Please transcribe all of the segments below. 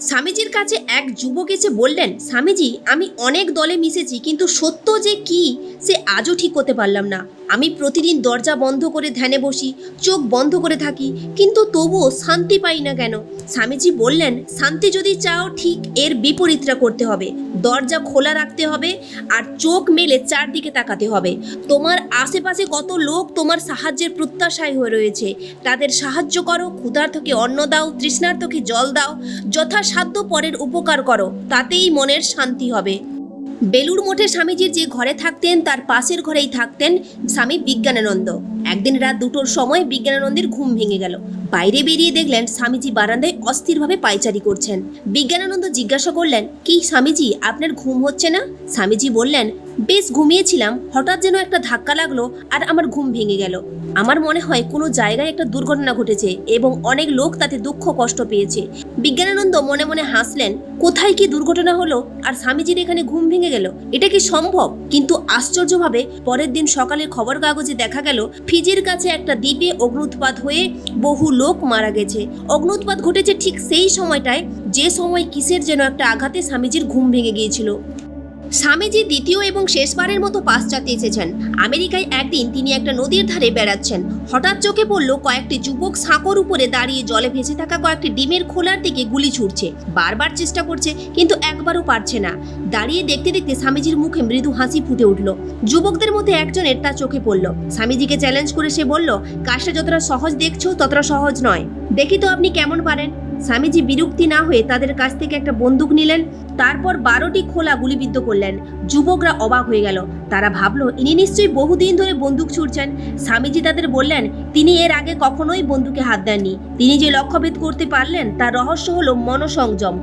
স্বামীজির কাছে এক যুবক এসে বললেন, স্বামীজি, আমি অনেক দলে মিশেছি, কিন্তু সত্য যে কি, সে আজও ঠিক করতে পারলাম না। আমি প্রতিদিন দরজা বন্ধ করে ধ্যানে বসি, চোখ বন্ধ করে থাকি, কিন্তু তবুও শান্তি পাই না কেন? স্বামীজি বললেন, শান্তি যদি চাও ঠিক এর বিপরীতটা করতে হবে। দরজা খোলা রাখতে হবে আর চোখ মেলে চারদিকে তাকাতে হবে। তোমার আশেপাশে কত লোক তোমার সাহায্যের প্রত্যাশায় হয়ে রয়েছে। তাদের সাহায্য করো ক্ষুধার্থকে অন্ন দাও তৃষ্ণার্থকে জল দাও, যথাসাধ্য পরের উপকার করো, তাতেই মনের শান্তি হবে। বেলুর মঠে স্বামীজির যে ঘরে থাকতেন, তার পাশের ঘরেই থাকতেন স্বামী বিজ্ঞানানন্দ। একদিন রাত দুটোর সময় বিজ্ঞানানন্দের ঘুম ভেঙে গেল। বাইরে বেরিয়ে দেখলেন স্বামীজি বারান্দায় অস্থিরভাবে পাইচারি করছেন। বিজ্ঞানানন্দ জিজ্ঞাসা করলেন, কি স্বামীজি, আপনার ঘুম হচ্ছে না? স্বামীজি বললেন বেশ ঘুমিয়েছিলাম, হঠাৎ যেন একটা ধাক্কা লাগল আর আমার ঘুম ভেঙে গেল। আমার মনে হয় কোনো জায়গায় একটা দুর্ঘটনা ঘটেছে এবং অনেক লোক তাতে দুঃখ, কষ্ট পেয়েছে। বিজ্ঞানানন্দ মনে মনে হাসলেন, কোথায় কি দুর্ঘটনা হলো আর স্বামীজির এখানে ঘুম ভেঙে গেল? এটা কি সম্ভব? কিন্তু আশ্চর্যভাবে পরের দিন সকালের খবর কাগজে দেখা গেল, ফিজির কাছে একটা দ্বীপে অগ্নুৎপাত হয়ে বহু লোক মারা গেছে। অগ্নুৎপাত ঘটেছে ঠিক সেই সময়টায়, যে সময় কিসের যেন একটা আঘাতে স্বামীজির ঘুম ভেঙে গিয়েছিল। স্বামীজি দ্বিতীয় এবং শেষবারের মতো পাশ্চাত্যে এসেছেন। আমেরিকায় একদিন তিনি একটা নদীর ধারে বেড়াচ্ছেন। হঠাৎ চোখে পড়ল কয়েকটি যুবক সাঁকর উপরে দাঁড়িয়ে জলে ভেসে থাকা কয়েকটি ডিমের খোলার দিকে গুলি ছুটছে বারবার চেষ্টা করছে, কিন্তু একবারও পারছে না। দাঁড়িয়ে দেখতে দেখতে স্বামীজির মুখে মৃদু হাসি ফুটে উঠল। যুবকদের মধ্যে একজনের তা চোখে পড়ল। স্বামীজিকে চ্যালেঞ্জ করে সে বলল কাজটা যতটা সহজ দেখছ, ততটা সহজ নয়। দেখি তো আপনি কেমন পারেন। স্বামীজি বিরক্তি না হয়ে তাদের কাছ থেকে একটা বন্দুক নিলেন, তারপর বারোটি খোলা গুলিবিদ্ধ করলেন। যুবকরা অবাক হয়ে গেল। তারা ভাবলো, ইনি নিশ্চয়ই বহুদিন ধরে বন্দুক ছুটছেন স্বামীজি তাদের বললেন, তিনি এর আগে কখনোই বন্দুকে হাত দেননি। তিনি যে লক্ষ্যভেদ করতে পারলেন, তার রহস্য হলো মনসংযম।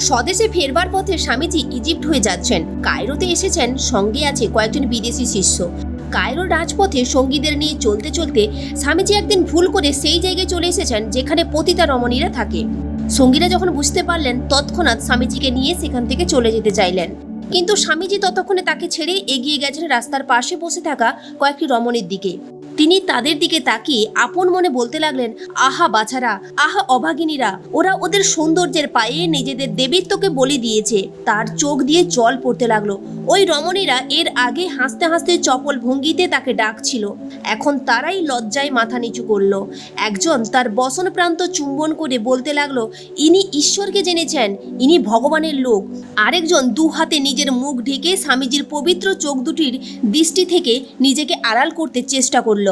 স্বদেশে ফেরবার পথে স্বামীজি ইজিপ্ট হয়ে যাচ্ছেন। কায়রোতে এসেছেন, সঙ্গে আছে কয়েকজন বিদেশি শিষ্য। কায়রোর রাজপথে সঙ্গীদের নিয়ে চলতে চলতে স্বামীজি একদিন ভুল করে সেই জায়গায় চলে এসেছেন যেখানে পতিতা রমণীরা থাকে। সঙ্গীরা যখন বুঝতে পারলেন, তৎক্ষণাৎ স্বামীজিকে নিয়ে সেখান থেকে চলে যেতে চাইলেন। কিন্তু স্বামীজি ততক্ষণে তাকে ছেড়ে এগিয়ে গেছেন রাস্তার পাশে বসে থাকা কয়েকটি রমণীর দিকে। তিনি তাদের দিকে তাকিয়ে আপন মনে বলতে লাগলেন, আহা বাছারা, আহা অভাগিনীরা, ওরা ওদের সৌন্দর্যের পায়ে নিজেদের দেবীত্বকে বলি দিয়েছে। তার চোখ দিয়ে জল পড়তে লাগল। ওই রমণীরা এর আগে হাসতে হাসতে চপল ভঙ্গিতে তাকে ডাকছিল। এখন তারাই লজ্জায় মাথা নিচু করল। একজন তার বসন প্রান্ত চুম্বন করে বলতে লাগল, ইনি ঈশ্বরকে জেনেছেন, ইনি ভগবানের লোক। আরেকজন দু হাতে নিজের মুখ ঢেকে স্বামীজির পবিত্র চোখ দুটির দৃষ্টি থেকে নিজেকে আড়াল করতে চেষ্টা করল।